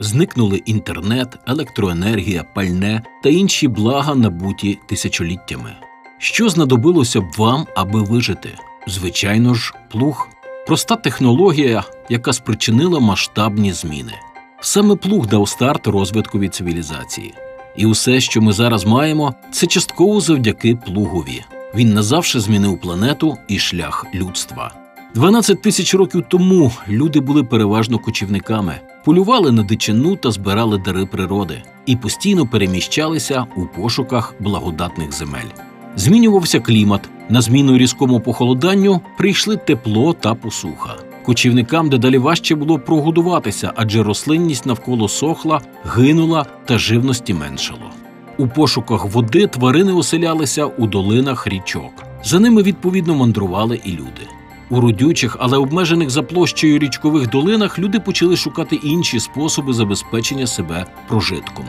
Зникнули інтернет, електроенергія, пальне та інші блага, набуті тисячоліттями. Що знадобилося б вам, аби вижити? Звичайно ж, плуг. Проста технологія, яка спричинила масштабні зміни. Саме плуг дав старт розвиткові цивілізації. І усе, що ми зараз маємо, це частково завдяки плугові. Він назавше змінив планету і шлях людства. 12 тисяч років тому люди були переважно кочівниками, полювали на дичину та збирали дари природи і постійно переміщалися у пошуках благодатних земель. Змінювався клімат. На зміну різкому похолоданню прийшли тепло та посуха. Кочівникам дедалі важче було прогодуватися, адже рослинність навколо сохла, гинула та живності меншало. У пошуках води тварини оселялися у долинах річок. За ними відповідно мандрували і люди. У родючих, але обмежених за площею річкових долинах люди почали шукати інші способи забезпечення себе прожитком.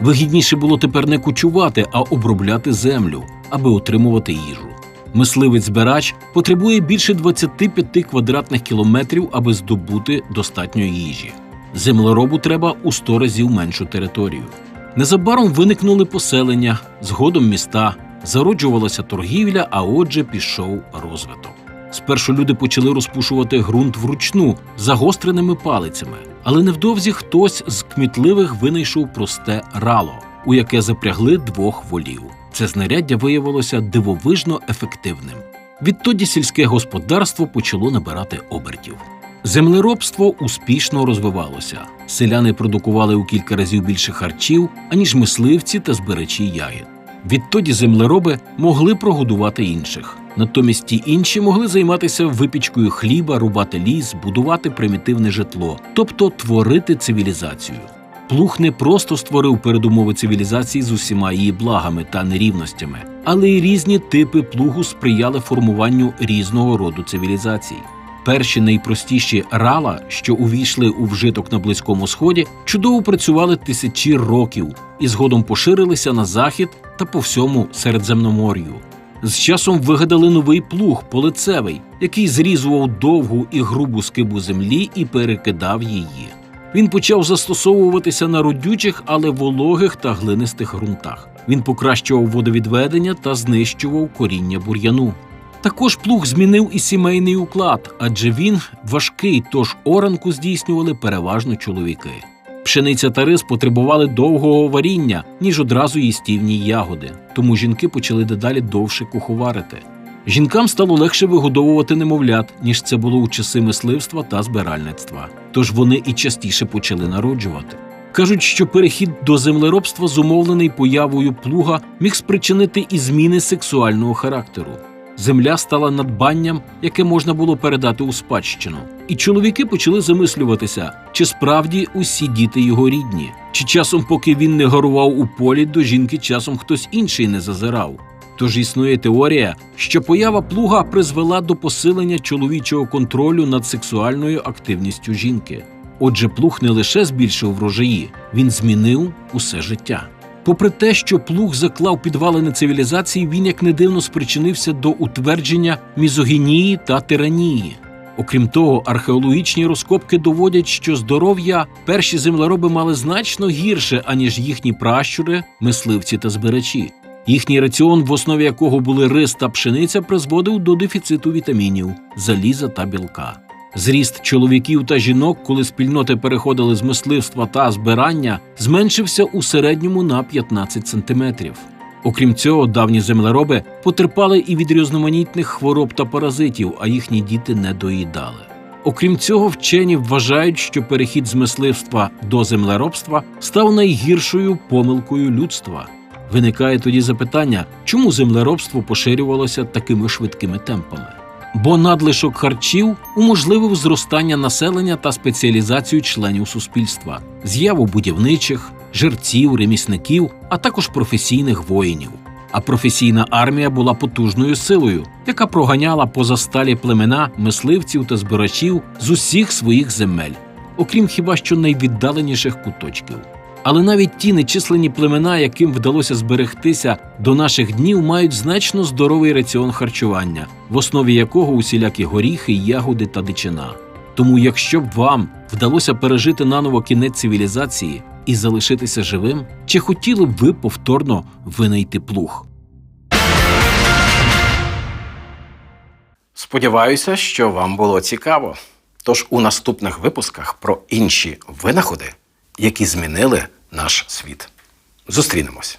Вигідніше було тепер не кучувати, а обробляти землю, аби отримувати їжу. Мисливець-збирач потребує більше 25 квадратних кілометрів, аби здобути достатньо їжі. Землеробу треба у 100 разів меншу територію. Незабаром виникнули поселення, згодом міста, зароджувалася торгівля, а отже, пішов розвиток. Спершу люди почали розпушувати ґрунт вручну загостреними палицями, але невдовзі хтось з кмітливих винайшов просте рало, у яке запрягли двох волів. Це знаряддя виявилося дивовижно ефективним. Відтоді сільське господарство почало набирати обертів. Землеробство успішно розвивалося. Селяни продукували у кілька разів більше харчів, аніж мисливці та збирачі ягід. Відтоді землероби могли прогодувати інших. Натомість ті інші могли займатися випічкою хліба, рубати ліс, будувати примітивне житло, тобто творити цивілізацію. Плуг не просто створив передумови цивілізації з усіма її благами та нерівностями, але й різні типи плугу сприяли формуванню різного роду цивілізацій. Перші найпростіші рала, що увійшли у вжиток на Близькому Сході, чудово працювали тисячі років і згодом поширилися на захід та по всьому Середземномор'ю. З часом вигадали новий плуг полицевий, який зрізував довгу і грубу скибу землі і перекидав її. Він почав застосовуватися на родючих, але вологих та глинистих ґрунтах. Він покращував водовідведення та знищував коріння бур'яну. Також плуг змінив і сімейний уклад, адже він важкий, тож оранку здійснювали переважно чоловіки. Пшениця та рис потребували довгого варіння, ніж одразу їстівні ягоди, тому жінки почали дедалі довше куховарити. Жінкам стало легше вигодовувати немовлят, ніж це було у часи мисливства та збиральництва, тож вони і частіше почали народжувати. Кажуть, що перехід до землеробства, зумовлений появою плуга, міг спричинити і зміни сексуального характеру. Земля стала надбанням, яке можна було передати у спадщину. І чоловіки почали замислюватися, чи справді усі діти його рідні, чи часом, поки він не горував у полі, до жінки часом хтось інший не зазирав. Тож існує теорія, що поява плуга призвела до посилення чоловічого контролю над сексуальною активністю жінки. Отже, плуг не лише збільшив врожаї, він змінив усе життя. Попри те, що плуг заклав підвалини цивілізації, він як не дивно спричинився до утвердження мізогінії та тиранії. Окрім того, археологічні розкопки доводять, що здоров'я перші землероби мали значно гірше, аніж їхні пращури, мисливці та збирачі. Їхній раціон, в основі якого були рис та пшениця, призводив до дефіциту вітамінів, заліза та білка. Зріст чоловіків та жінок, коли спільноти переходили з мисливства та збирання, зменшився у середньому на 15 сантиметрів. Окрім цього, давні землероби потерпали і від різноманітних хвороб та паразитів, а їхні діти не доїдали. Окрім цього, вчені вважають, що перехід з мисливства до землеробства став найгіршою помилкою людства. Виникає тоді запитання, чому землеробство поширювалося такими швидкими темпами. Бо надлишок харчів уможливив зростання населення та спеціалізацію членів суспільства, з'яву будівничих, жерців, ремісників, а також професійних воїнів. А професійна армія була потужною силою, яка проганяла позасталі племена мисливців та збирачів з усіх своїх земель, окрім хіба що найвіддаленіших куточків. Але навіть ті нечисленні племена, яким вдалося зберегтися до наших днів, мають значно здоровий раціон харчування, в основі якого усілякі горіхи, ягоди та дичина. Тому, якщо б вам вдалося пережити наново кінець цивілізації і залишитися живим, чи хотіли б ви повторно винайти плуг? Сподіваюся, що вам було цікаво. Тож у наступних випусках про інші винаходи, які змінили наш світ. Зустрінемось.